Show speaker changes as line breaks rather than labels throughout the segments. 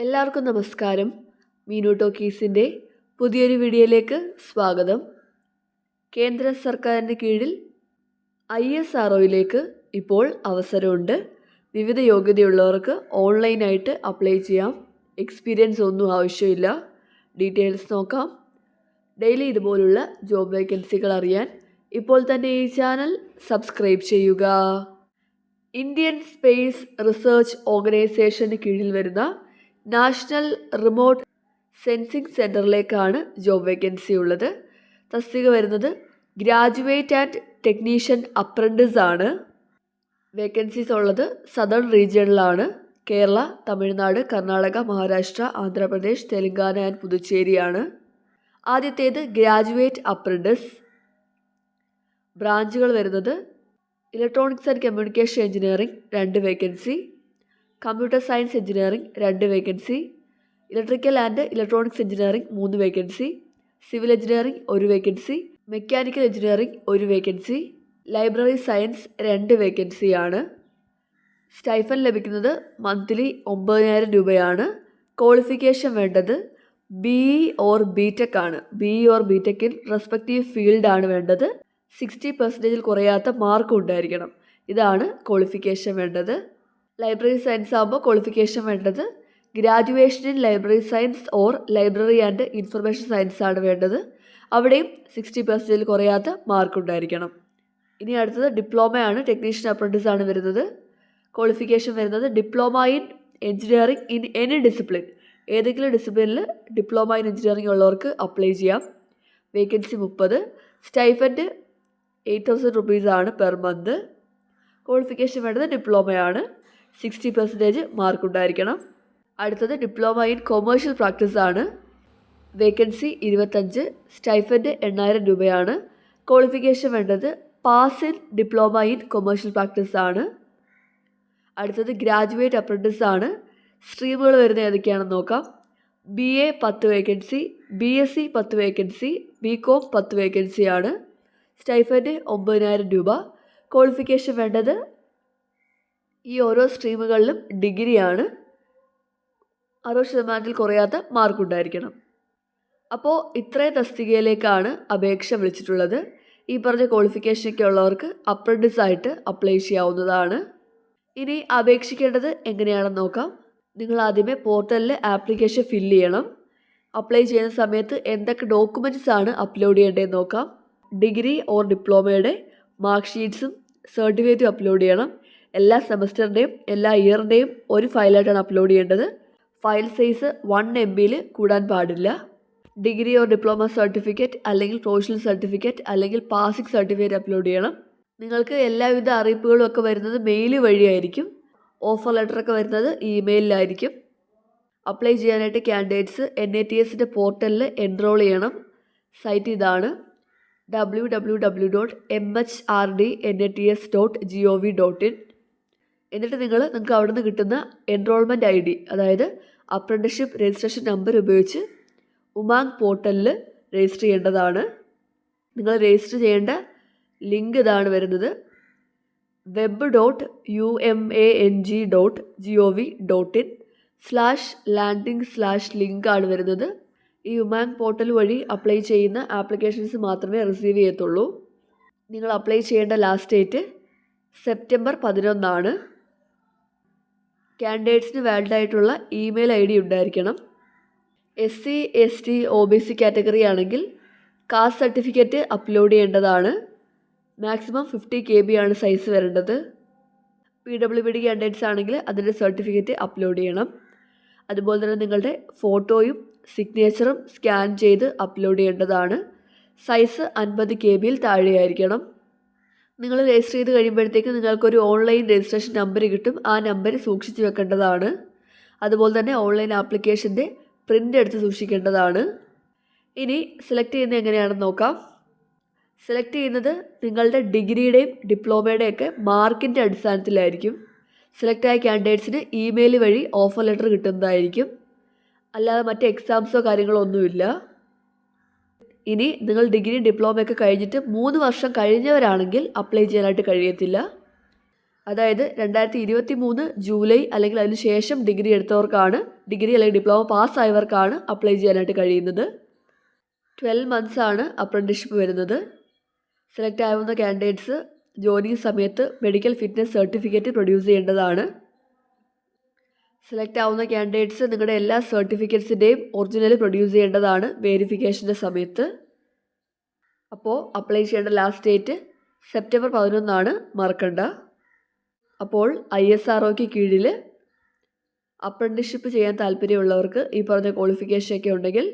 എല്ലാവർക്കും നമസ്കാരം. മീനു ടോക്കീസിന്റെ പുതിയൊരു വീഡിയോയിലേക്ക് സ്വാഗതം. കേന്ദ്ര സർക്കാരിന്റെ കീഴിൽ ഐ എസ് ആർ ഒയിലേക്ക് ഇപ്പോൾ അവസരമുണ്ട്. വിവിധ യോഗ്യതയുള്ളവർക്ക് ഓൺലൈനായിട്ട് അപ്ലൈ ചെയ്യാം. എക്സ്പീരിയൻസ് ഒന്നും ആവശ്യമില്ല. ഡീറ്റെയിൽസ് നോക്കാം. ഡെയിലി ഇതുപോലുള്ള ജോബ് വേക്കൻസികൾ അറിയാൻ ഇപ്പോൾ തന്നെ ഈ ചാനൽ സബ്സ്ക്രൈബ് ചെയ്യുക. ഇന്ത്യൻ സ്പേസ് റിസർച്ച് ഓർഗനൈസേഷന് കീഴിൽ വരുന്ന നാഷണൽ റിമോട്ട് സെൻസിംഗ് സെന്ററിലേക്കാണ് ജോബ് വേക്കൻസി ഉള്ളത്. തസ്തിക വരുന്നത് ഗ്രാജുവേറ്റ് ആൻഡ് ടെക്നീഷ്യൻ അപ്രന്റിസ് ആണ് വേക്കൻസീസ് ഉള്ളത് സദേൺ റീജിയണിലാണ്. കേരള തമിഴ്നാട് കർണാടക മഹാരാഷ്ട്ര ആന്ധ്രാപ്രദേശ് തെലങ്കാന ആൻഡ് പുതുച്ചേരിയാണ്. ആദ്യത്തേത് ഗ്രാജുവേറ്റ് അപ്രന്റിസ്. ബ്രാഞ്ചുകൾ വരുന്നത് ഇലക്ട്രോണിക്സ് ആൻഡ് കമ്മ്യൂണിക്കേഷൻ എഞ്ചിനീയറിംഗ് രണ്ട് വേക്കൻസി. കമ്പ്യൂട്ടർ സയൻസ് എഞ്ചിനീയറിംഗ് രണ്ട് vacancy electrical and electronics engineering മൂന്ന് വേക്കൻസി സിവിൽ എഞ്ചിനീയറിംഗ് ഒരു വേക്കൻസി മെക്കാനിക്കൽ എഞ്ചിനീയറിംഗ് ഒരു വേക്കൻസി ലൈബ്രറി സയൻസ് രണ്ട് വേക്കൻസിയാണ്. സ്റ്റൈഫൻ ലഭിക്കുന്നത് മന്ത്ലി ഒമ്പതിനായിരം രൂപയാണ്. ക്വാളിഫിക്കേഷൻ വേണ്ടത് B E or B tech ആണ്. B E or B ടെക്കിൻ respective ഫീൽഡാണ് വേണ്ടത്. സിക്സ്റ്റി പെർസെന്റേജിൽ കുറയാത്ത മാർക്ക് ഉണ്ടായിരിക്കണം. ഇതാണ് ക്വാളിഫിക്കേഷൻ വേണ്ടത്. ലൈബ്രറി സയൻസ് ആകുമ്പോൾ ക്വാളിഫിക്കേഷൻ വേണ്ടത് graduation in library science or library and information science ആണ് വേണ്ടത്. അവിടെയും സിക്സ്റ്റി പെർസെന്റേജിൽ കുറയാത്ത മാർക്ക് ഉണ്ടായിരിക്കണം. ഇനി അടുത്തത് ഡിപ്ലോമയാണ് ടെക്നീഷ്യൻ അപ്രന്റീസ് ആണ് വരുന്നത്. ക്വാളിഫിക്കേഷൻ വരുന്നത് diploma in engineering in any discipline ഏതെങ്കിലും ഡിസിപ്ലിനിൽ ഡിപ്ലോമ ഇൻ എഞ്ചിനീയറിംഗ് ഉള്ളവർക്ക് അപ്ലൈ ചെയ്യാം. വേക്കൻസി മുപ്പത്. സ്റ്റൈഫൻഡ് എയ്റ്റ് തൗസൻഡ് റുപ്പീസാണ് പെർ മന്ത് ക്വാളിഫിക്കേഷൻ വേണ്ടത് ഡിപ്ലോമയാണ് സിക്സ്റ്റി പെർസെന്റേജ് മാർക്ക് ഉണ്ടായിരിക്കണം അടുത്തത് ഡിപ്ലോമ ഇൻ കൊമേഴ്ഷ്യൽ പ്രാക്ടീസ് ആണ്. വേക്കൻസി ഇരുപത്തഞ്ച് സ്റ്റൈഫന്റ് എണ്ണായിരം രൂപയാണ്. ക്വാളിഫിക്കേഷൻ വേണ്ടത് pass in diploma in commercial practice ആണ്. അടുത്തത് ഗ്രാജുവേറ്റ് അപ്രന്റീസ് ആണ്. സ്ട്രീമുകൾ വരുന്ന ഏതൊക്കെയാണെന്ന് നോക്കാം. ബി എ പത്ത് വേക്കൻസി ബി എസ് സി പത്ത് വേക്കൻസി ബി കോം പത്ത് വേക്കൻസിയാണ്. സ്റ്റൈഫന്റ് ഒമ്പതിനായിരം രൂപ. ക്വാളിഫിക്കേഷൻ വേണ്ടത് ഈ ഓരോ സ്ട്രീമുകളിലും ഡിഗ്രിയാണ് അറുപത് ശതമാനത്തിൽ കുറയാത്ത മാർക്ക് ഉണ്ടായിരിക്കണം അപ്പോൾ ഇത്രയും തസ്തികയിലേക്കാണ് അപേക്ഷ വിളിച്ചിട്ടുള്ളത്. ഈ പറഞ്ഞ ക്വാളിഫിക്കേഷനൊക്കെ ഉള്ളവർക്ക് അപ്രന്റിസായിട്ട് അപ്ലൈ ചെയ്യാവുന്നതാണ്. ഇനി അപേക്ഷിക്കേണ്ടത് എങ്ങനെയാണെന്ന് നോക്കാം. നിങ്ങൾ ആദ്യമേ പോർട്ടലിൽ ആപ്ലിക്കേഷൻ ഫില്ല് ചെയ്യണം. അപ്ലൈ ചെയ്യുന്ന സമയത്ത് എന്തൊക്കെ ഡോക്യുമെന്റ്സ് ആണ് അപ്ലോഡ് ചെയ്യേണ്ടതെന്ന് നോക്കാം. ഡിഗ്രി ഓർ ഡിപ്ലോമയുടെ മാർക്ക് ഷീറ്റ്സും സർട്ടിഫിക്കറ്റും അപ്ലോഡ് ചെയ്യണം. എല്ലാ സെമസ്റ്ററിന്റെയും എല്ലാ ഇയറിന്റെയും ഒരു ഫയലായിട്ടാണ് അപ്ലോഡ് ചെയ്യേണ്ടത്. ഫയൽ സൈസ് വൺ എം ബിയിൽ കൂടാൻ പാടില്ല. ഡിഗ്രി ഓർ ഡിപ്ലോമ സർട്ടിഫിക്കറ്റ് അല്ലെങ്കിൽ പ്രൊഫഷണൽ സർട്ടിഫിക്കറ്റ് അല്ലെങ്കിൽ പാസിംഗ് സർട്ടിഫിക്കറ്റ് അപ്ലോഡ് ചെയ്യണം. നിങ്ങൾക്ക് എല്ലാവിധ അറിയിപ്പുകളും ഒക്കെ വരുന്നത് മെയിൽ വഴിയായിരിക്കും. ഓഫർ ലെറ്ററൊക്കെ വരുന്നത് ഇമെയിലിലായിരിക്കും അപ്ലൈ ചെയ്യാനായിട്ട് ക്യാൻഡിഡേറ്റ്സ് എൻ എ ടി എസിന്റെ പോർട്ടലിൽ എൻറോൾ ചെയ്യണം. സൈറ്റ് ഇതാണ് W W W dot M H R D N A T S dot G O V dot in എന്നിട്ട് നിങ്ങൾ നിങ്ങൾക്ക് അവിടെ നിന്ന് കിട്ടുന്ന എൻറോൾമെന്റ് ഐ ഡി അതായത് അപ്രന്റിഷിപ്പ് രജിസ്ട്രേഷൻ നമ്പർ ഉപയോഗിച്ച് ഉമാങ് പോർട്ടലിൽ രജിസ്റ്റർ ചെയ്യേണ്ടതാണ്. നിങ്ങൾ രജിസ്റ്റർ ചെയ്യേണ്ട ലിങ്ക് ഇതാണ് വരുന്നത്. Web dot U M A N G dot G O V dot in slash landing slash link ആണ് വരുന്നത്. ഈ ഉമാങ് പോർട്ടൽ വഴി അപ്ലൈ ചെയ്യുന്ന ആപ്ലിക്കേഷൻസ് മാത്രമേ റിസീവ് ചെയ്യത്തുള്ളൂ. നിങ്ങൾ അപ്ലൈ ചെയ്യേണ്ട ലാസ്റ്റ് ഡേറ്റ് സെപ്റ്റംബർ പതിനൊന്നാണ്. കാൻഡിഡേറ്റ്സിന് വാലിഡ് ആയിട്ടുള്ള ഇമെയിൽ ഐ ഡി ഉണ്ടായിരിക്കണം. S C S T O B C category ആണെങ്കിൽ കാസ്റ്റ് സർട്ടിഫിക്കറ്റ് അപ്ലോഡ് ചെയ്യേണ്ടതാണ്. മാക്സിമം ഫിഫ്റ്റി കെ ബി ആണ് സൈസ് വരേണ്ടത്. P W B D candidates ആണെങ്കിൽ അതിന്റെ സർട്ടിഫിക്കറ്റ് അപ്ലോഡ് ചെയ്യണം. അതുപോലെ തന്നെ നിങ്ങളുടെ ഫോട്ടോയും സിഗ്നേച്ചറും സ്കാൻ ചെയ്ത് അപ്ലോഡ് ചെയ്യേണ്ടതാണ്. സൈസ് അൻപത് കെ ബിയിൽ താഴെയായിരിക്കണം. നിങ്ങൾ രജിസ്റ്റർ ചെയ്ത് കഴിയുമ്പോഴത്തേക്ക് നിങ്ങൾക്കൊരു ഓൺലൈൻ രജിസ്ട്രേഷൻ നമ്പർ കിട്ടും. ആ നമ്പർ സൂക്ഷിച്ച് വെക്കേണ്ടതാണ്. അതുപോലെ തന്നെ ഓൺലൈൻ ആപ്ലിക്കേഷന്റെ പ്രിന്റ് എടുത്ത് സൂക്ഷിക്കേണ്ടതാണ്. ഇനി സെലക്ട് ചെയ്യുന്നത് എങ്ങനെയാണെന്ന് നോക്കാം. സെലക്ട് ചെയ്യുന്നത് നിങ്ങളുടെ ഡിഗ്രിയുടെയും ഡിപ്ലോമയുടെയും ഒക്കെ മാർക്കിന്റെ അടിസ്ഥാനത്തിലായിരിക്കും. സെലക്ട് ആയ ക്യാൻഡിഡേറ്റ്സിന് ഇമെയിൽ വഴി ഓഫർ ലെറ്റർ കിട്ടുന്നതായിരിക്കും. അല്ലാതെ മറ്റ് എക്സാംസോ കാര്യങ്ങളോ ഒന്നുമില്ല. ഇനി നിങ്ങൾ ഡിഗ്രി ഡിപ്ലോമയൊക്കെ കഴിഞ്ഞിട്ട് മൂന്ന് വർഷം കഴിഞ്ഞവരാണെങ്കിൽ അപ്ലൈ ചെയ്യാനായിട്ട് കഴിയത്തില്ല. അതായത് രണ്ടായിരത്തി ഇരുപത്തി മൂന്ന് ജൂലൈ അല്ലെങ്കിൽ അതിന് ശേഷം ഡിഗ്രി എടുത്തവർക്കാണ് ഡിഗ്രി അല്ലെങ്കിൽ ഡിപ്ലോമ പാസ്സായവർക്കാണ് അപ്ലൈ ചെയ്യാനായിട്ട് കഴിയുന്നത്. ട്വൽവ് മന്ത്സ് ആണ് അപ്രന്റിഷിപ്പ് വരുന്നത്. സെലക്ട് ആവുന്ന കാൻഡിഡേറ്റ്സ് ജോലി സമയത്ത് മെഡിക്കൽ ഫിറ്റ്നസ് സർട്ടിഫിക്കറ്റ് പ്രൊഡ്യൂസ് ചെയ്യേണ്ടതാണ്. സെലക്ട് ആവുന്ന ക്യാൻഡിഡേറ്റ്സ് നിങ്ങളുടെ എല്ലാ സർട്ടിഫിക്കറ്റ്സിന്റെയും ഒറിജിനൽ പ്രൊഡ്യൂസ് ചെയ്യേണ്ടതാണ് വേരിഫിക്കേഷന്റെ സമയത്ത്. അപ്പോൾ അപ്ലൈ ചെയ്യേണ്ട ലാസ്റ്റ് ഡേറ്റ് സെപ്റ്റംബർ പതിനൊന്നാണ് മറക്കണ്ട. അപ്പോൾ ഐ എസ് ആർ ഒക്ക് കീഴിൽ അപ്രന്റിഷിപ്പ് ചെയ്യാൻ താല്പര്യമുള്ളവർക്ക് ഈ പറഞ്ഞ ക്വാളിഫിക്കേഷനൊക്കെ ഉണ്ടെങ്കിൽ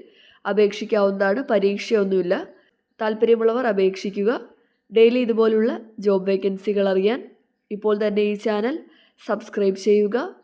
അപേക്ഷിക്കാവുന്നതാണ് പരീക്ഷയൊന്നുമില്ല. താല്പര്യമുള്ളവർ അപേക്ഷിക്കുക. ഡെയിലി ഇതുപോലുള്ള ജോബ് വേക്കൻസികൾ അറിയാൻ ഇപ്പോൾ തന്നെ ഈ ചാനൽ സബ്സ്ക്രൈബ് ചെയ്യുക.